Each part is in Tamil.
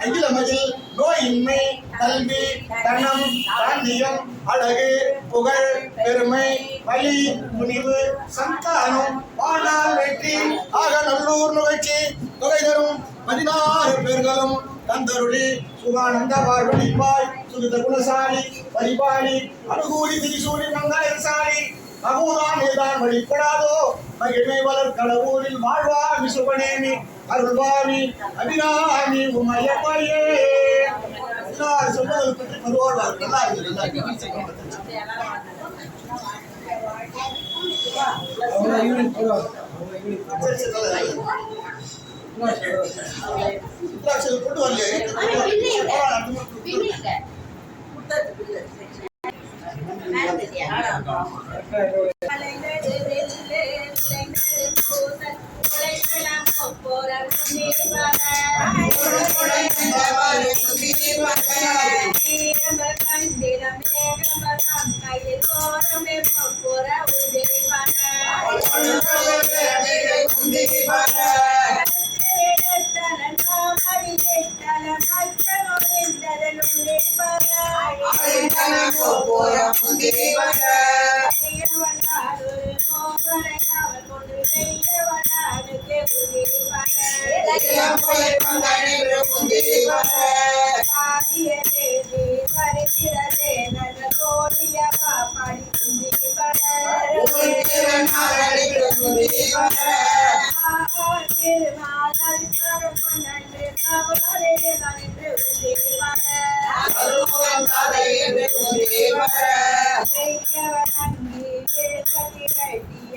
மிகவும் நோயின்மை கல்வி தனம் தானியம் அழகு புகழ் பெருமை வலி துணிவு சந்தானம் ஆனால் வெற்றி ஆக நல்லூர் நிகழ்ச்சி தொகை தரும் பதினாறு பேர்களும் தந்தருளி சுகானந்த வாழ்வழிப்பாய் சுகித குணசாலி பரிபாலி அனுகூலி திரிசூலி மங்காயசாலி அகூதான் ஏதான் வழிபடாதோ மகிழ்மை வளர் கடவுளில் வாழ்வா விசுவனேமி அருள்வாமி அபிராமி உமையப்பையே பதினாறு சொல்வதை பற்றி பருவாழ்வார் நல்லா இருக்குது நல்லா இருக்குது I'm a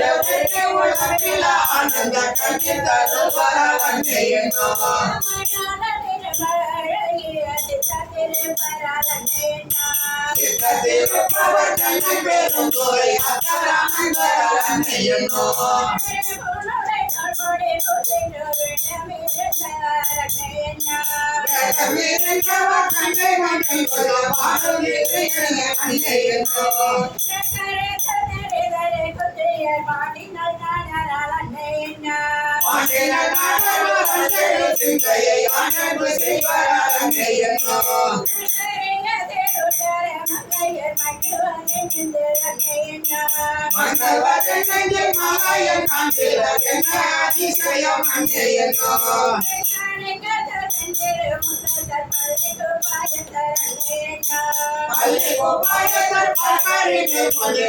நாதபரலில ஆனந்த கண்ணீர் தருவார வந்தேனோ பெரும் கோயில் அத்தராமன் வர கண்ணை சிந்தையை ஆனந்து செய்வார் அன்னையனோ அதிசயம் அன்னையனோ அல்லி கோபாயதர் பகரிமே கொலை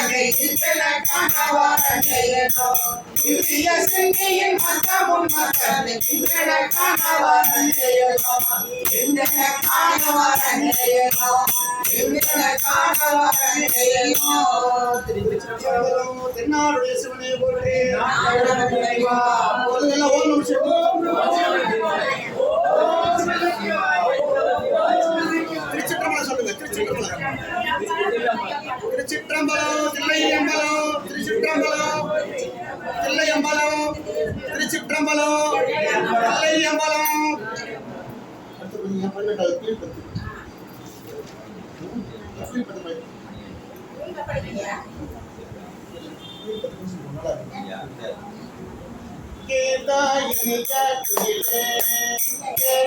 அவனை அகவாடி கலக்கம் எங்கள் இந்திய சிந்தையின் மத்தமும் மத்தனை இன்றன காணவார் அன்னையனோ தென்னாடுடைய சிவனே போற்றி நாடகம் நிறைவா. முதல்ல ஓம் நம திருச்சிற்றம்பலம் சொல்லுங்க திருச்சிற்றம்பலம் திருச்சிற்றம்பலம் தில்லையம்பலம் திருச்சிற்றம்பலம் தில்லையம்பலம் திருச்சிற்றம்பலம் தில்லையம்பலம் அடுத்து கொஞ்சம் பதினெட்டாவது கீழ்பத்து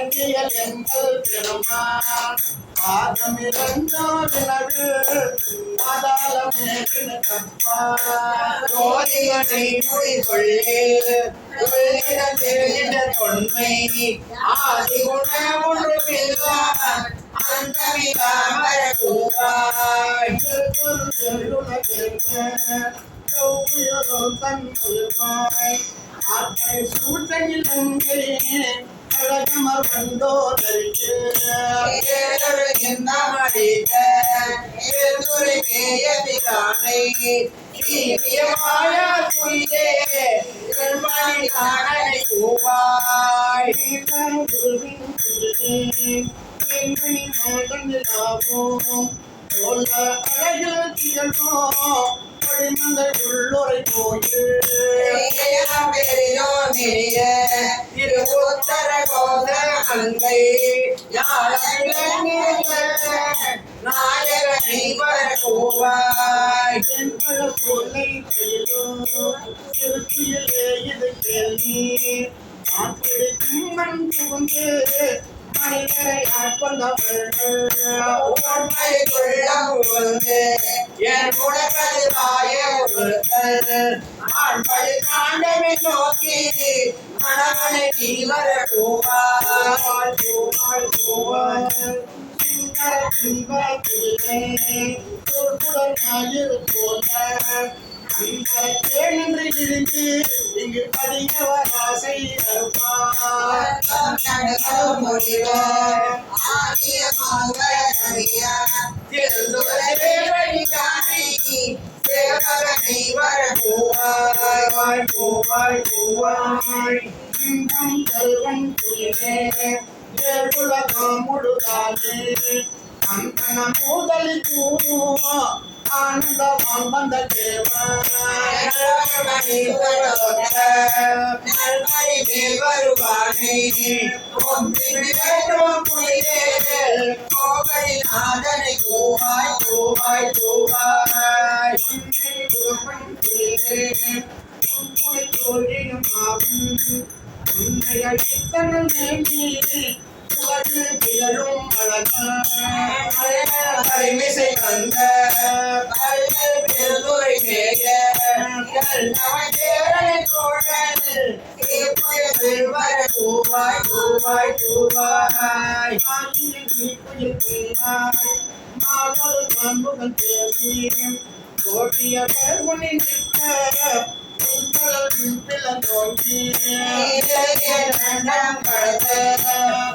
கீழ்பத்து கப்பா முடிகொள்ளே தெரிந்த தொன்மை ஆதி குண ஒன்று அழகமர் வந்தோ தரிக்கு ஏழுகின்ற மடித்த ஏதுரை மேயதிகானை உள்ளுரை பெரியோ கோத நாயகனை புகுந்து என் உடற்கது வாய ஒருத்தர் ஆண்படி காண்டவை நோக்கி மணவனை நீ வர கூவாய் இங்கு படிக்கவர் ஆசை சிங்கம் செல்வன் புலினே ஏழுலகம் முழுதானே அந்தன முதலி கூறுவா ஆனந்தவான் வந்த தேவன் மணி நல்மணி வருவானே கொம்பில் நாதனை கூவாய் கூவாய் கூவாய் பரிமிசை வந்த கல்கள் பெருதுரை மேய நமக்கேரனை கோட்டிய பேர் உன்னை நிற்க உங்கள் பிளந்தோங்கி நண்டம் கடந்த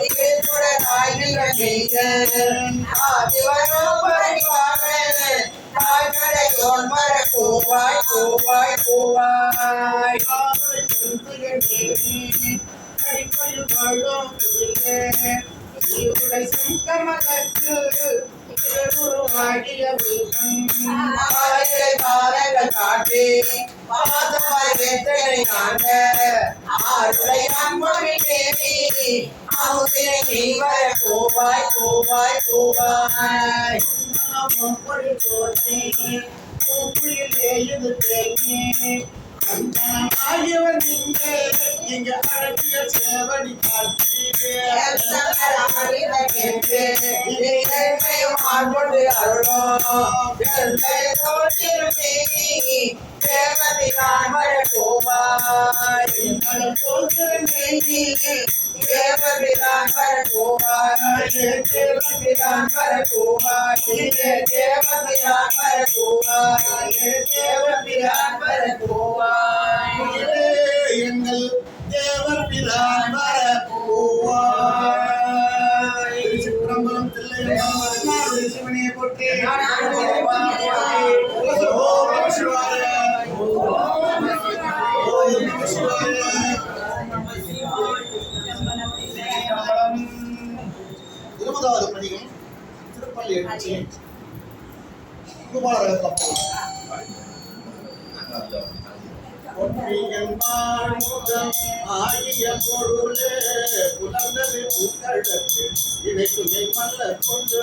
திகழ்புட தாய்கள் செய்த ஆதிவரோ பாதமாய் வேற்றனை காண்க ஆருளை அம்பொழி தேவி அமுதினை நீ வர கூவாய் கூவாய் கூவாய் இங்க அழகிய சேவடி காட்சி ஆண்கொண்டு அருளும். தேவபிரான் வர தேவபிரான் வர தேவபிரான் வர தேவபிரான் வர எங்கள் தேவர் பிரான் வர Adiante. No Maré. வாழ்முகம் ஆகிய பொருளே புலர்ந்தது பூக்கழற்கு இணைத்துணை மல்ல கொண்டு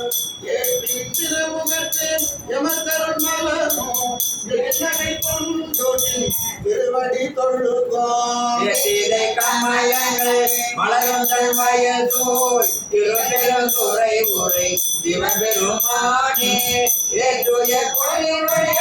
ஏற்றி திருமுகத்து எமக்கருள் மலரும் இளநகை கொண்டோனின் திருவடி தொழுகோம் கமயங்கள் மலரும் தன்மயத்தோய் திருப்பெருந்துறை உரை சிவபெருமானே ஏற்றுய கொடியுடைய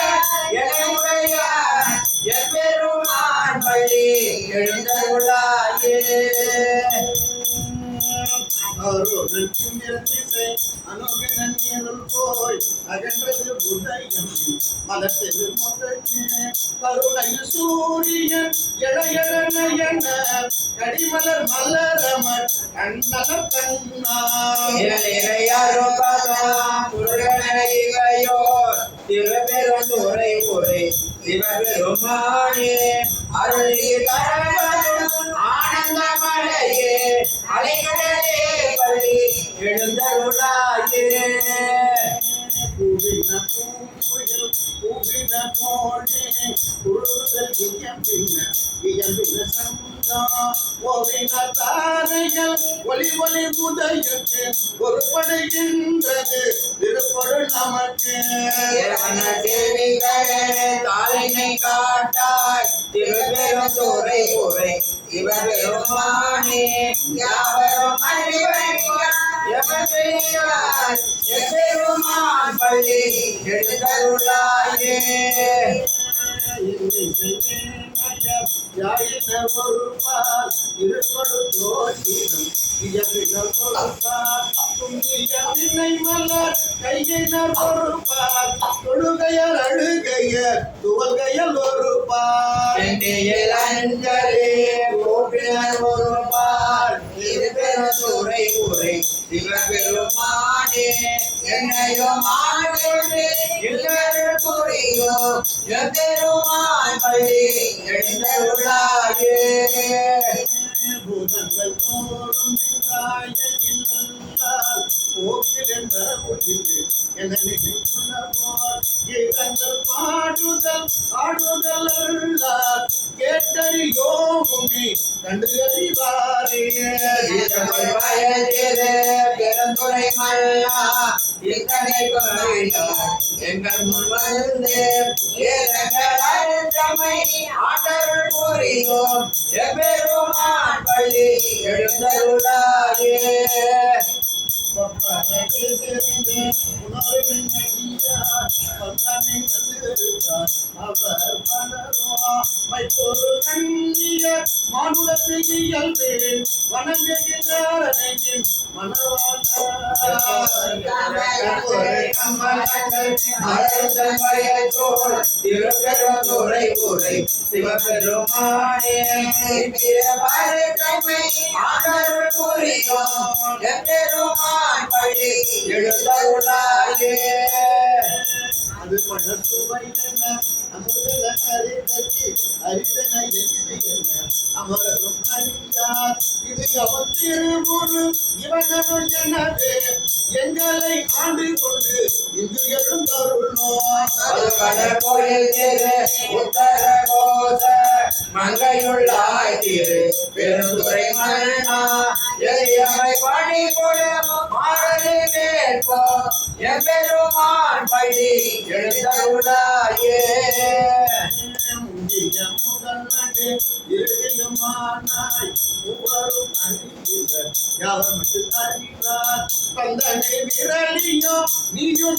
முகத்து. கருணையில் சூரியன் இளையன கடிமலர் மலரமர் கண்ணலர் கண்ணா இறையாரும் பதம் முருகனைவையோ சிவபெருந்துறை உரை சிவபெருமானே. அருளி கரவரும் ஆனந்தமலையே அலைகடலே பள்ளி எழுந்தருளாயே பூவின பூங்குயில் பூவின இயம்பின இயம்பின சங்கா ஓவின தாரைகள் ஒளி ஒளி பொறுப்படுகின்றது திருப்பொருள் நமக்கு. தாளினை காட்டாய் உரை யாவரும் எவரையார் எப்பெருமான் பள்ளி எழுந்தருளாயே தொழுகையர் அழுகையர் துவல்கையல் ஒரு பால் சென்னையில் அஞ்சலே கோபினர் துறை உரை. சிவபெருமானே என்னையோ ஆண்டு இல்லறு புரியோ எப்பெருமான் பள்ளி எழுந்தருளாயே. பூதங்கள் தோறும் நின்றாய் நின்றால் போக்கில் என்ற உயிர் என நினைக்குள்ள போல் கீதங்கள் பாடுதல் ஆடுதல் அருளால் கேட்டறியோமுமே கண்டு அறிவாரே இதமல் வயதிலே பெருந்துரை மல்லா இத்தனை கொள்ளார் எங்கள் முன் வந்து ஏதங்கள் அழுத்தமை புரியோம் எம்பெருமான் பள்ளி எழுந்தருளாயே அவர் மலர்ந்தன் வயதோர் திருப்பெருந்துரை உரை சிவபெருமானே பிற பரத்தமை ஆண்டருள் புரியோம் எம்பெருமான் பள்ளி எழுந்தருளாயே. அது மனசுவை என்ன அமுதல அறிதற்கு அரிதன எதிரி என்ன? அமரரும் அறியார். இது அவன் திருமுரு இவனரும் எனவே. எங்களை ஆண்டு கொண்டு இங்கு எழுந்தருளோம் கோயில் உத்தர மங்கையுள்ளாய் திரு. பெருந்துரை மன்னா எளியமை பணி கொடு மாறலி மேற்போ எம்பெருமான் எழுந்தருளாயே. முந்திய முதல் நடு இருளுமானாய் அறிவார். தந்தனை விரலியோ நீயும்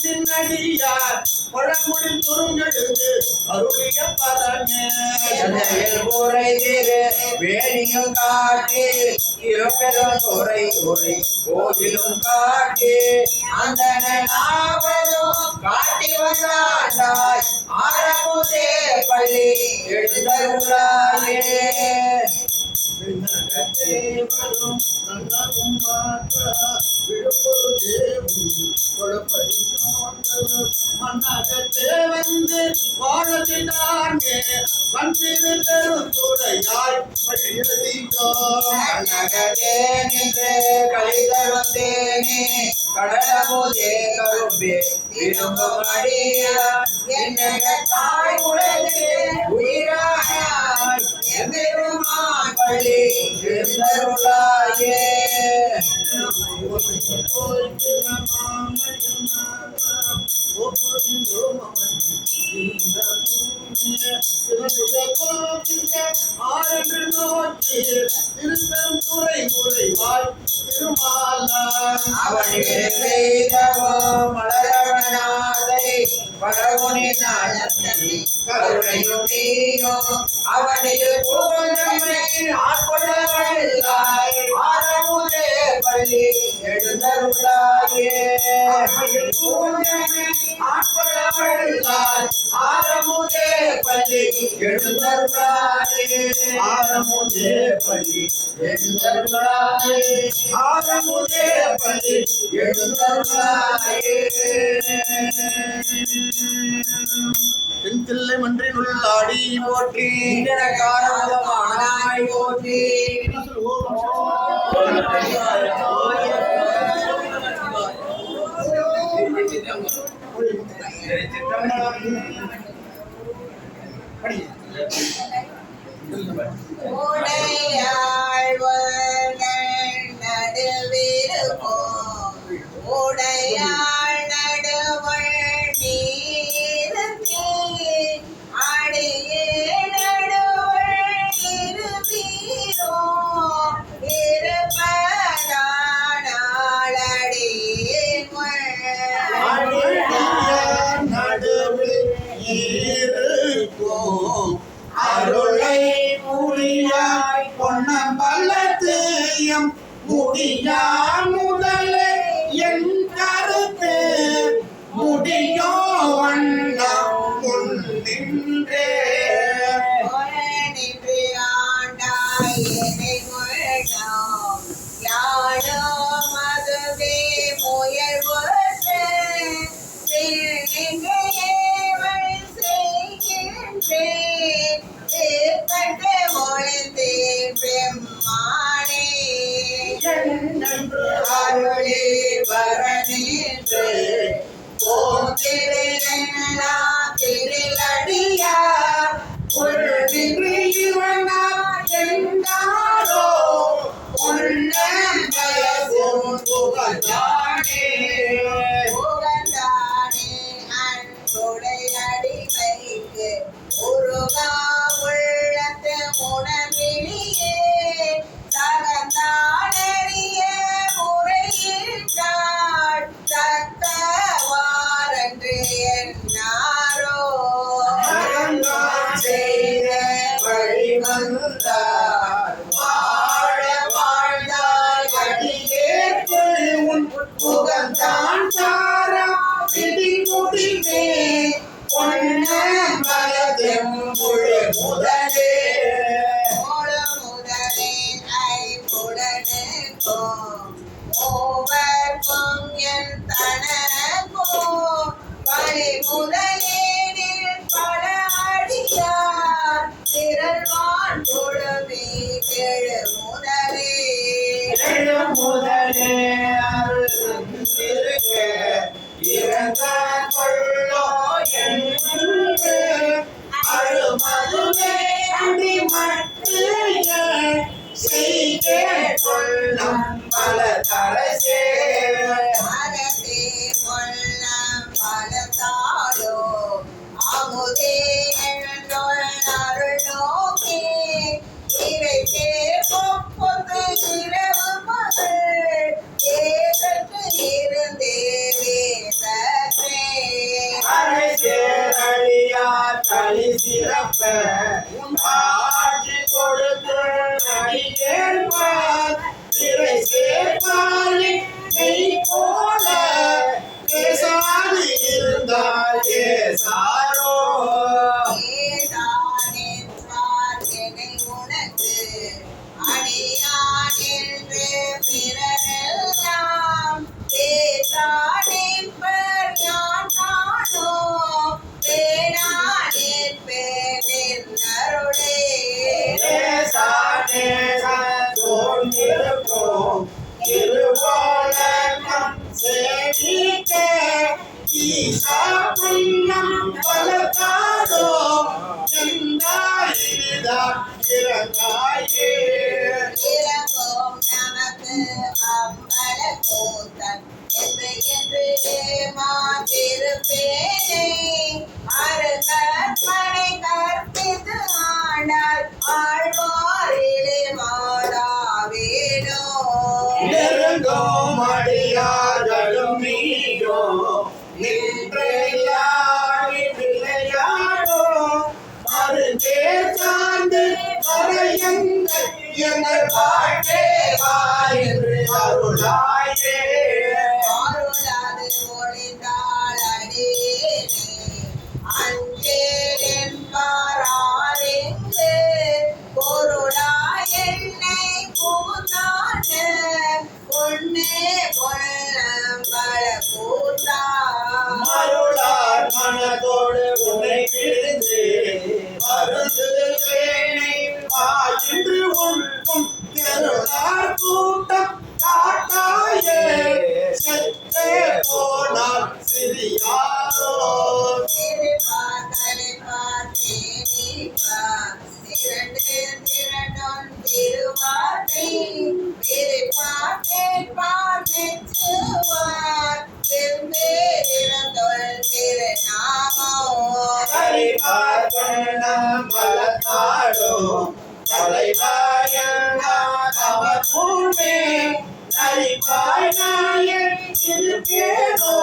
துருங்கெடுத்து அருளிய பரமே வேணியும் காட்டி. உரை கோவிலும் காட்டி. அந்த காட்டி வந்தாண்டாய் ஆரமுதே பள்ளி తండ్రులారే దేవుడు నన్ను வந்து வாழத்தினாங்கே வந்திரு பெருந்துரையாய் படியதிகோ நகரே நின்று கழிதரும் தேனே கடலமுதே கரும்பே விரும்பும் அடியா என்னக தாய் உலகே உயிரானாய் எம்பெருமான் பள்ளி எழுந்தருளாயே அவனிலே செய்தவோ மலரவனாதை படவுனி அவனில் ஆரமுதே பள்ளி எழுந்தருளாயே ஆட்கொள்ளவல்லாய் ஆரமுதே பள்ளி எழுந்தருளாயே ஆரமுதே பள்ளி எழுந்தருளாயே ஆரமுதே பள்ளி எழுந்தருளாயே தென்தில்லை உள்ளாடி போற்றி. காரணமானாய் போற்றி. உடையாள் Santa. பல தலை புண்ணம் பலகாரோ எந்தாயிரதாயிரதாயே எங்கள் வாழ்வே வாய் என்று அருளாய். பார்ப்பணம் பலத்தாடும் தலைவாயனார் அவர் பூர்வே நலிவாய். நாயன் இருப்பேனோ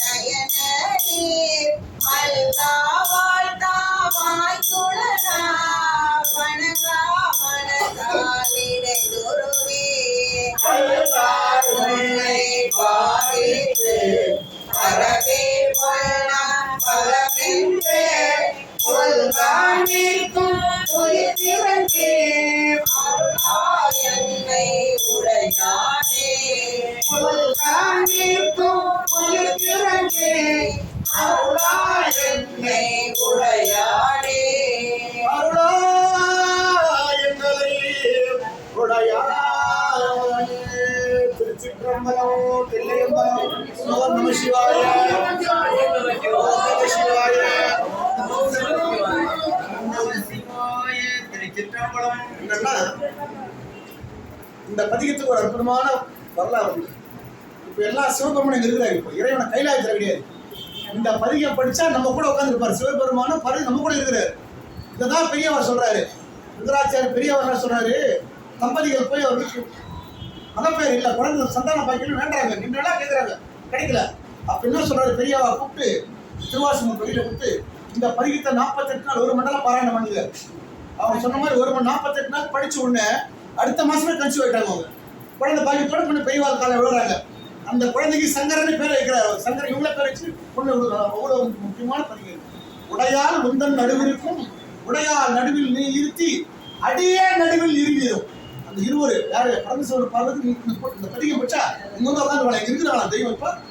நயனே மல்கா வாழ்த்தா வாய்க்குழல் பாதித்து பரவே வண்ணம் பலமென்றே உள்வாழ்விற்கும் புரித்திறன் இந்த பதிகத்துக்கு ஒரு அற்புதமான வரலாறு உண்டு இப்போ எல்லாம் சிவபெருமான் இருக்கிறார் இப்போ இறைவனை கைலாயத்தில் கிடையாது இந்த பதிகம் படித்தா நம்ம கூட உட்காந்துருப்பாரு சிவபெருமான பரு நம்ம கூட இருக்கிறார் இதை தான் பெரியவர் சொல்கிறாரு சுந்தராச்சாரிய பெரியவர் என்ன சொல்கிறாரு தம்பதிகள் போய் அதை மகப்பேர் இல்லை. குழந்தை சந்தான பாக்கியம் வேண்டாங்க. நின்றுலாம் கேட்குறாங்க கிடைக்கல. அப்படின்னு சொல்றாரு பெரியாவை கூப்பிட்டு திருவாசகம் தொழில கூப்பிட்டு இந்த பரிகித்த நாற்பத்தெட்டு நாள் ஒரு மண்டலம் பாராயணம் பண்ணுங்க. அவங்க சொன்ன மாதிரி ஒரு மணி நாற்பத்தெட்டு நாள் படிச்சு உடனே அடுத்த மாசமே கன்சியூவ் போயிட்டாங்க அவங்க. குழந்தை பாக்கியத்தோட கொஞ்சம் பெரியவா காலை விழுறாங்க. அந்த குழந்தைக்கு சங்கரன் பேர் வைக்கிறார். சங்கரன் இவ்வளோ பேர் வச்சு பொண்ணு விடுறாங்க அவ்வளோ முக்கியமான பதிவு உடையால் உந்தன் நடுவிற்கும் உடையால் நடுவில் நீ இருத்தி அடியே நடுவில் இருந்தீரும் அந்த இருவரு யாரு? பரமேஸ்வரர் பார்வதி இந்த பதிகம் வச்சா உங்க வந்து உட்காந்து இருக்கிறாங்களா தெய்வம் இப்போ?